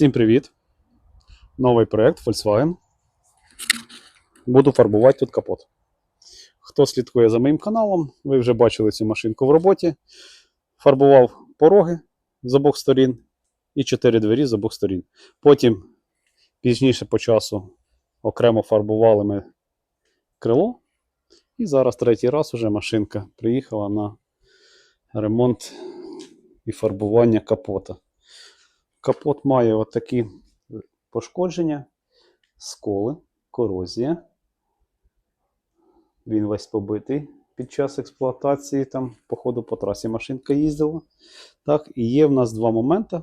Всім привіт! Новий проект Volkswagen. Буду фарбувати тут капот. Хто слідкує за моїм каналом, ви вже бачили цю машинку в роботі. Фарбував пороги з обох сторін і чотири двері з обох сторін. Потім, пізніше по часу, окремо фарбували ми крило. І зараз третій раз уже машинка приїхала на ремонт і фарбування капота. Капот має отакі пошкодження, сколи, корозія. Він весь побитий під час експлуатації, там, по ходу по трасі машинка їздила. Так, і є в нас два моменти.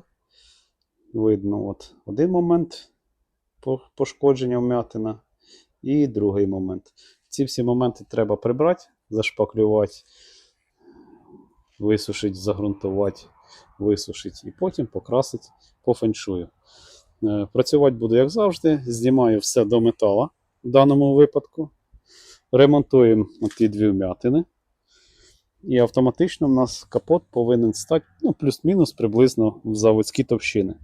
Видно, от один момент пошкодження вмятина, і другий момент. Ці всі моменти треба прибрати, зашпаклювати, висушити, загрунтувати, висушити і потім покрасити по феншую. Е, Працювати буду як завжди. Знімаю все до метала в даному випадку. Ремонтуємо ті дві вмятини. І автоматично в нас капот повинен стати ну, плюс-мінус приблизно в заводські товщини.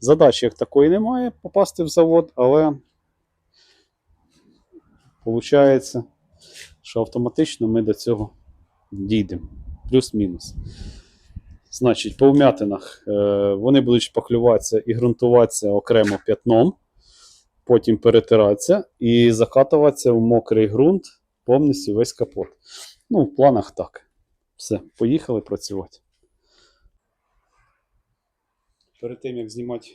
Задачі як такої немає попасти в завод, але виходить, що автоматично ми до цього дійдемо. Плюс-мінус. Значить, по вмятинах е, вони будуть шпаклюватися і ґрунтуватися окремо п'ятном, потім перетиратися і закатуватися в мокрий ґрунт повністю весь капот. Ну, в планах так. Все, поїхали працювати. Перед тим, як знімати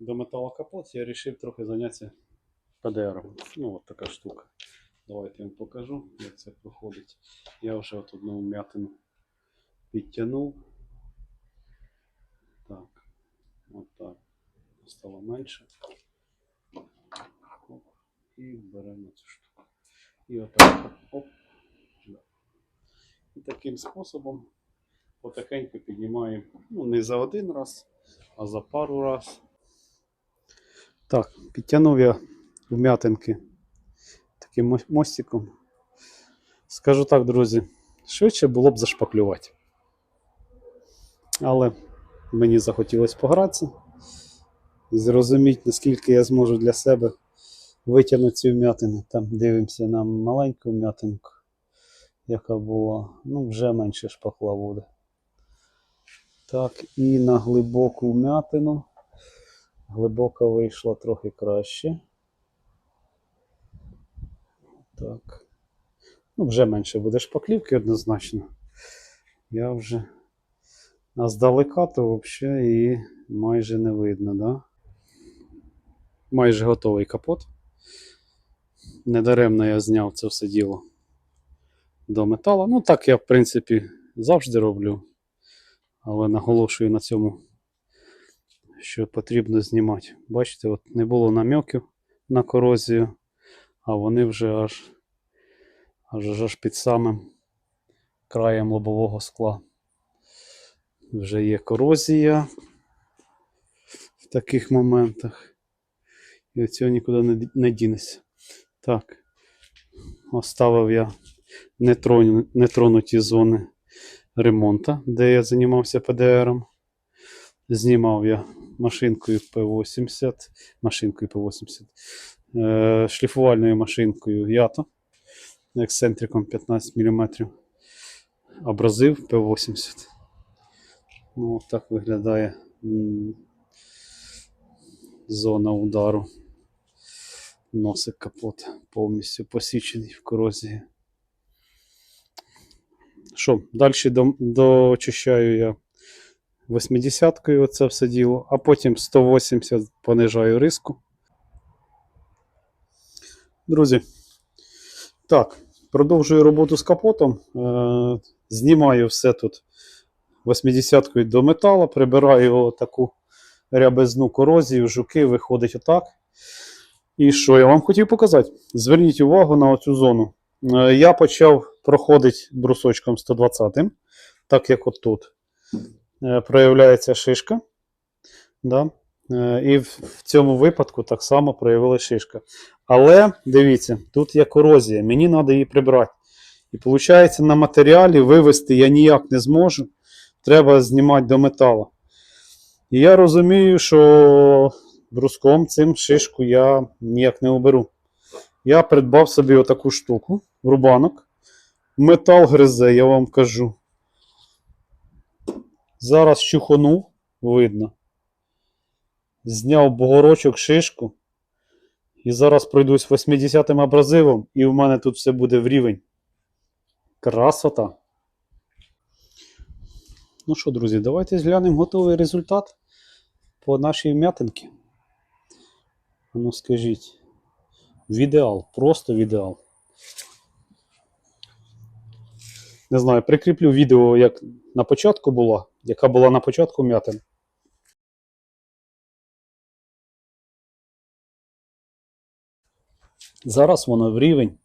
до металу капот, я вирішив трохи зайнятися ПДРом. Ну, от така штука. Давайте я вам покажу, як це проходить. Я вже от одну вмятину підтягнув. Так, от так. Стало менше. Оп. І беремо цю штуку. І отак. Оп. І таким способом потихеньку піднімаємо, ну, не за один раз, а за пару раз. Так, підтягнув я вм'ятинки таким мостиком. Скажу так, друзі, швидше було б зашпаклювати. Але мені захотілося погратися і зрозуміти, наскільки я зможу для себе витягнути ці вм'ятини. Там дивимося на маленьку вм'ятинку, яка була. Ну, вже менше шпахла буде. Так, і на глибоку вм'ятину. Глибока вийшла трохи краще. Так. Ну, вже менше буде шпаклівки однозначно. Я вже. А здалека то взагалі і майже не видно, да? Майже готовий капот. Недаремно я зняв це все діло до металу. Ну, так я, в принципі, завжди роблю. Але наголошую на цьому, що потрібно знімати. Бачите, от не було намеків на корозію, а вони вже аж, аж, аж під самим краєм лобового скла. Вже є корозія в таких моментах. І від цього нікуди не, дінеться. Так. Оставив я нетронуті зони ремонту, де я займався ПДРом. Знімав я машинкою P80, машинкою P80, е, шліфувальною машинкою Ято ексцентриком 15 мм. Образив P80. Ну, так виглядає зона удару. Носик капот повністю посічений в корозії. Що, далі до, дочищаю я 80-кою оце все діло, а потім 180 понижаю риску. Друзі, так, продовжую роботу з капотом. Е, знімаю все тут 80-кою до металу, прибираю таку рябизну корозію, жуки, виходить отак. І що я вам хотів показати? Зверніть увагу на оцю зону. Е, Я почав проходити брусочком 120, так як от тут е, проявляється шишка. Да? Е, І в цьому випадку так само проявилася шишка. Але дивіться, тут є корозія, мені треба її прибрати. І виходить, на матеріалі вивести я ніяк не зможу. Треба знімати до металу. І я розумію, що бруском цим шишку я ніяк не оберу. Я придбав собі отаку штуку, рубанок. Метал гризе, я вам кажу. Зараз чухонув, видно. Зняв бугорочок шишку. І зараз пройдусь 80-м абразивом, і в мене тут все буде в рівень. Красота. Ну що, друзі, давайте зглянемо готовий результат по нашій м'ятинці. Ну скажіть. В ідеал, просто в ідеал. Не знаю, прикріплю відео, як на початку була, яка була на початку м'ятин. Зараз воно в рівень,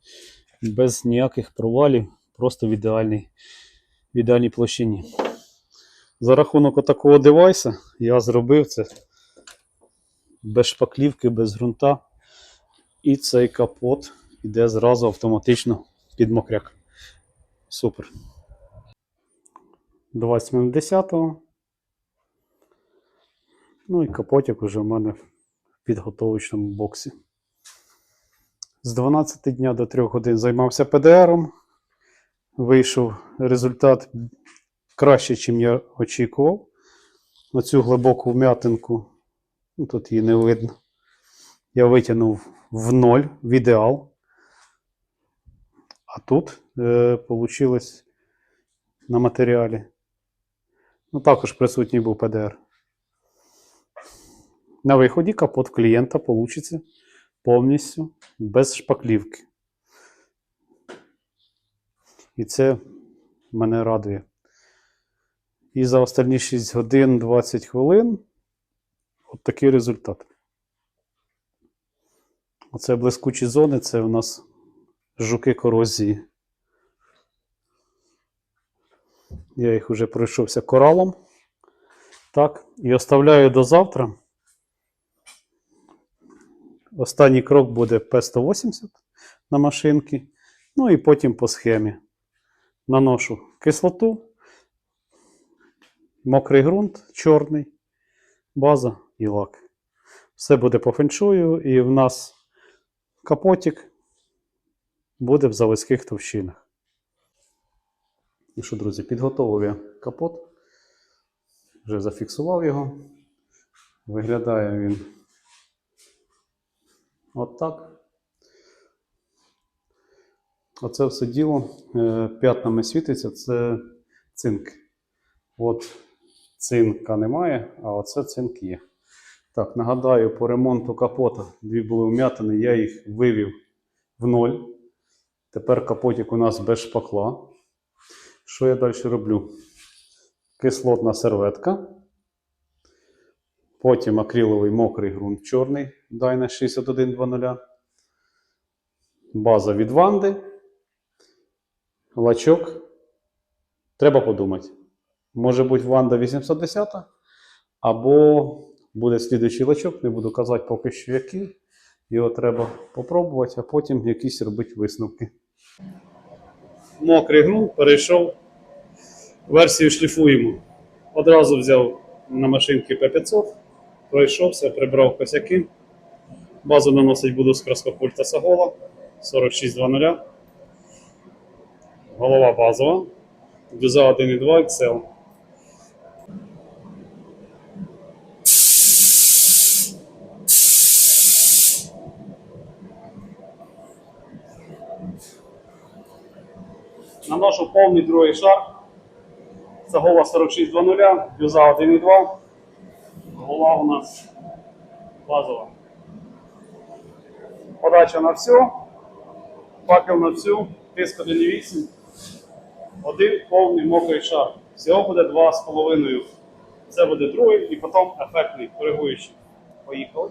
без ніяких провалів, просто в ідеальній, в ідеальній площині. За рахунок отакого девайса я зробив це без шпаклівки, без ґрунта. І цей капот йде зразу автоматично під мокряк. Супер. 20.10. Ну і капотик уже в мене в підготовочному боксі. З 12 дня до 3 годин займався ПДРом. Вийшов результат краще, ніж я очікував. Оцю глибоку вм'ятинку, ну, тут її не видно. Я витягнув в ноль, в ідеал. А тут е, вийшло на матеріалі. Ну, також присутній був ПДР. На виході капот клієнта вийде повністю без шпаклівки. І це мене радує. І за останні 6 годин 20 хвилин от такий результат. Оце блискучі зони, це у нас жуки корозії. Я їх вже пройшовся коралом. Так, і оставляю до завтра. Останній крок буде П180 на машинки. Ну і потім по схемі наношу кислоту, мокрий ґрунт, чорний, база і лак. Все буде по феншую, і в нас капотик буде в заводських товщинах. І що, друзі, підготовив я капот. Вже зафіксував його. Виглядає він от так. Оце все діло е, п'ятнами світиться, це цинк. От цинка немає, а оце цинк є. Так, нагадаю, по ремонту капота дві були вм'ятини, я їх вивів в ноль. Тепер капотик у нас без шпакла. Що я далі роблю? Кислотна серветка. Потім акриловий мокрий ґрунт чорний Dyna 6120. База від Ванди. Лачок. Треба подумати. Може бути Ванда 810, або буде слідуючий лачок, не буду казати поки що який. Його треба попробувати, а потім якісь робити висновки. Мокрий ґрунт перейшов версію шліфуємо. Одразу взяв на машинки P500, пройшовся, прибрав косяки. Базу наносить буду з краскопульта Сагола 4620. Голова базова. Дюза 1.2 Excel. Наношу повний другий шар. Сагова 4620, дюза 1.2. Голова у нас базова. Подача на всю. Факел на всю. Тиск 1.8. Один повний мокрий шар. Всього буде 2,5. Це буде другий і потім ефектний, коригуючий. Поїхали.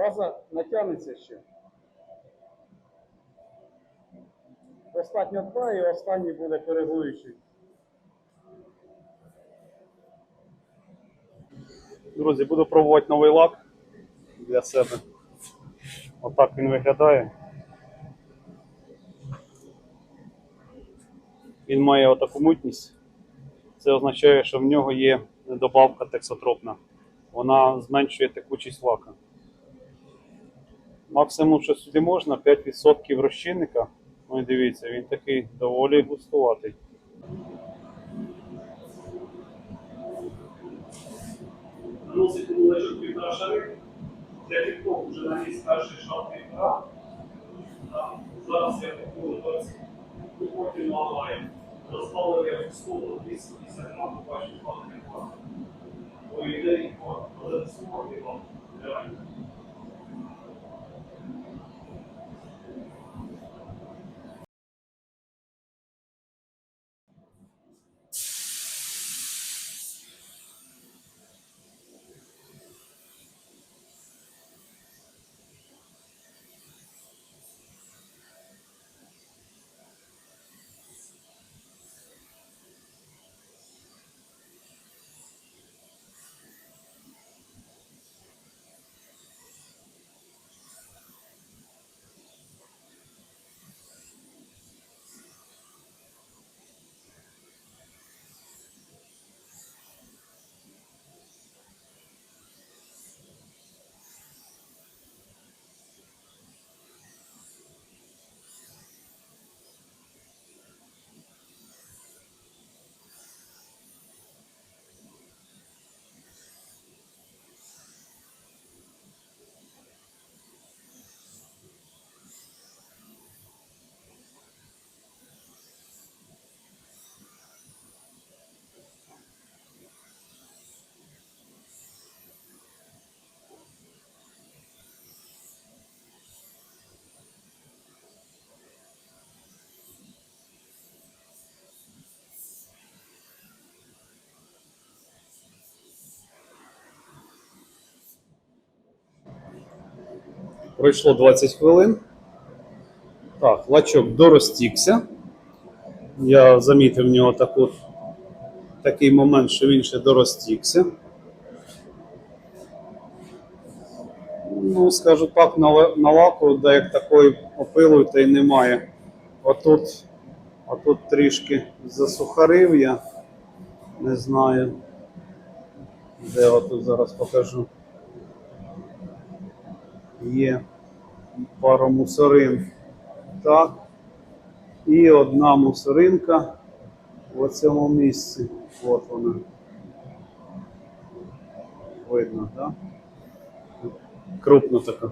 База натягнеться ще. Достатньо два і останній буде коригуючий. Друзі, буду пробувати новий лак для себе. Отак він виглядає. Він має отаку мутність. Це означає, що в нього є добавка тексотропна. Вона зменшує текучість лака. Максимум, що сюди можна, 5% розчинника. Ну і дивіться, він такий доволі густуватий. Для тікток вже наніс перший шар півтора. Зараз я таку 20 ну, потім налагаю. Розпалив я в столу 250 грам, пар, але не сумові. Реально. Пройшло 20 хвилин. Так, лачок доростікся. Я замітив в нього таку, такий момент, що він ще доростікся. Ну, скажу так, на, на лаку, де як такої опилу, та й немає. Отут, отут трішки засухарив я. Не знаю. Де отут зараз покажу. Є пару мусорин. Так. І одна мусоринка в цьому місці. От вона. Видно, так? Крупно така.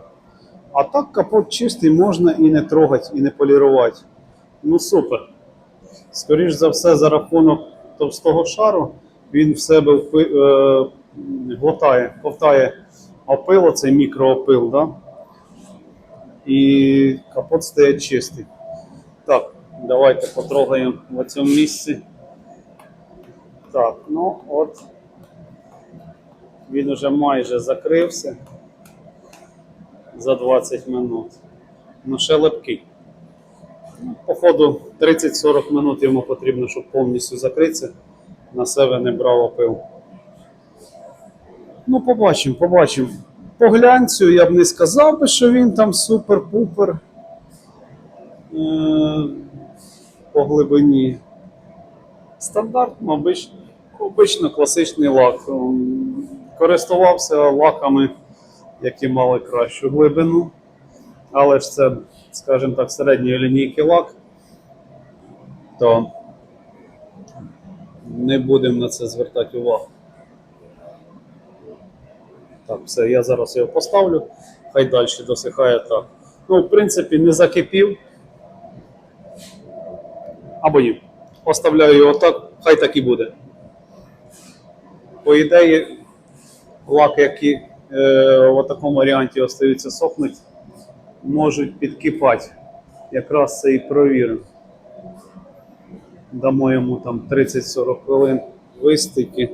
А так капот чистий можна і не трогати, і не полірувати. Ну супер. Скоріш за все, за рахунок товстого шару він в себе е, глотає, ковтає опил, цей мікроопил, да? і капот стає чистий. Так, давайте потрогаємо в цьому місці. Так, ну от він уже майже закрився за 20 минут. Ну, ще липкий. Ну, Походу 30-40 минут йому потрібно, щоб повністю закритися. На себе не брав опил. Ну, побачимо, побачимо. По глянцю я б не сказав би, що він там супер-пупер е- по глибині. Стандартно, обич, обично класичний лак. Ем, Користувався лаками, які мали кращу глибину. Але ж це, скажімо так, середньої лінійки лак. То не будемо на це звертати увагу. Так, все, я зараз його поставлю, хай далі досихає так. Ну, в принципі, не закипів. Або ні. Поставляю його так, хай так і буде. По ідеї, лак, які е, в такому варіанті остаються сохнуть, можуть підкипати. Якраз це і провіримо. Дамо йому там 30-40 хвилин вистики.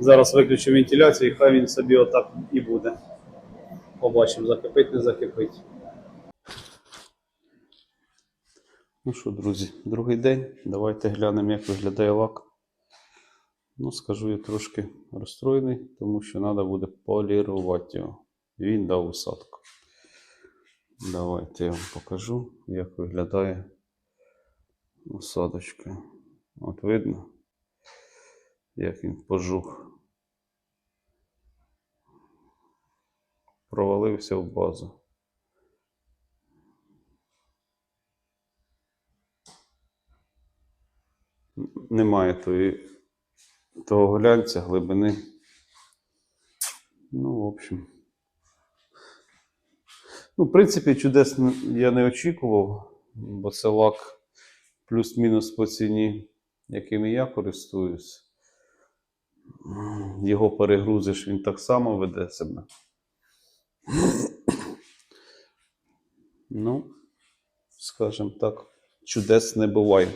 Зараз виключу вентиляцію і хай він собі отак і буде. Побачимо, закипить, не закипить. Ну що, друзі, другий день. Давайте глянемо, як виглядає лак. Ну, скажу, я трошки розстроєний, тому що треба буде полірувати його. Він дав усадку. Давайте я вам покажу, як виглядає усадочка. От видно, як він пожух. Провалився в базу. Немає тої, того глянця, глибини. Ну, в общем. Ну, в принципі, чудес я не очікував, бо це лак плюс-мінус по ціні, якими я користуюсь. Його перегрузиш, він так само веде себе. Ну, скажімо так, чудес не буває.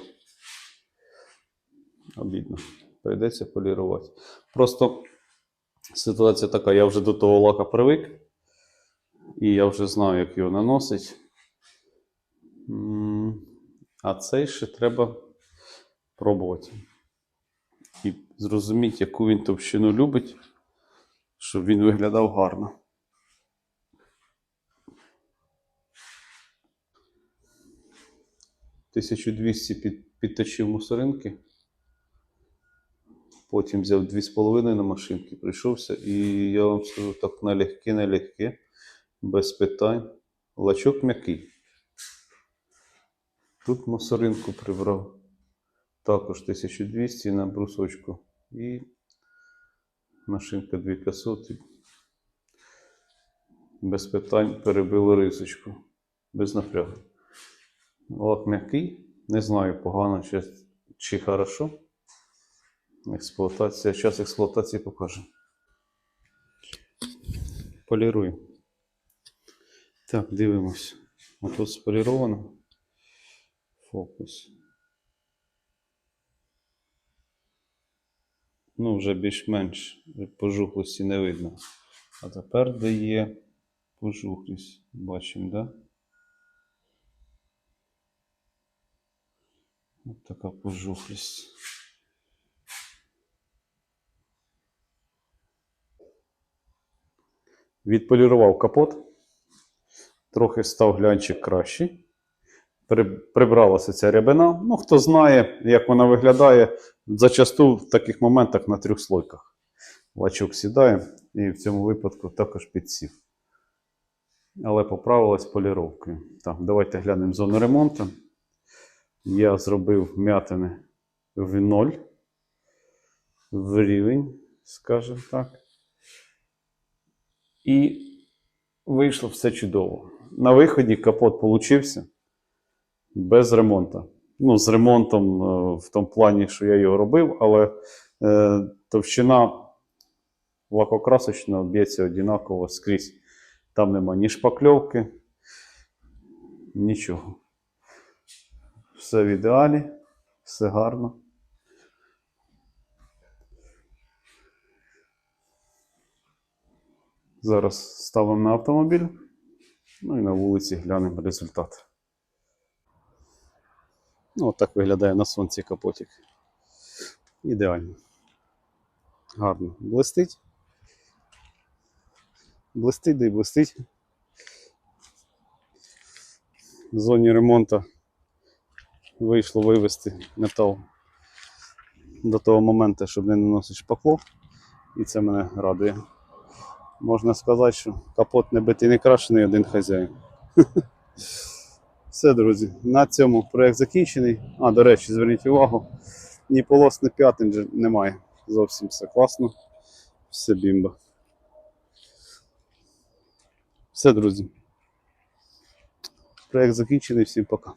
Обідно. Прийдеться полірувати. Просто ситуація така, я вже до того лака привик. І я вже знаю, як його наносить. А цей ще треба пробувати. І зрозуміти, яку він товщину любить, щоб він виглядав гарно. «1200» під, підточив мусоринки. Потім взяв 2,5 на машинки, прийшовся, і я вам скажу так налегке, налегке, без питань. Лачок м'який. Тут мусоринку прибрав. Також 1200 на брусочку. І машинка 2500. і Без питань перебили рисочку. Без напрягу. Лак м'який. Не знаю, погано чи, чи хорошо. Експлуатація. Час експлуатації покаже. Полірую. Так, дивимось. Отут споліровано. Фокус. Ну, вже більш-менш пожухлості не видно. А тепер де є пожухлість. Бачимо, да? Ось така пожухлість. Відполірував капот. Трохи став глянчик кращий. При- Прибралася ця рябина. Ну, хто знає, як вона виглядає, зачасту в таких моментах на трьох слойках. Лачок сідає і в цьому випадку також підсів. Але поправилась поліровкою. Так, давайте глянемо зону ремонту. Я зробив м'ятини в ноль, в рівень, скажімо так. І вийшло все чудово. На виході капот получився без ремонту. Ну, з ремонтом е, в тому плані, що я його робив, але е, товщина лакокрасочного б'ється однаково скрізь. Там нема ні шпакльовки, нічого. Все в ідеалі, все гарно. Зараз ставимо на автомобіль. Ну і на вулиці глянемо результат. Ну, от так виглядає на сонці капотик. Ідеально. Гарно. Блистить. Блистить, да й блистить. В зоні ремонту вийшло вивести метал до того моменту, щоб не наносити шпакло. І це мене радує. Можна сказати, що капот не битий, не крашений один хазяїн. Все, друзі, на цьому проєкт закінчений. А, до речі, зверніть увагу, ні полос, ні п'ятин немає. Зовсім все класно. Все бімба. Все, друзі. Проект закінчений. Всім пока.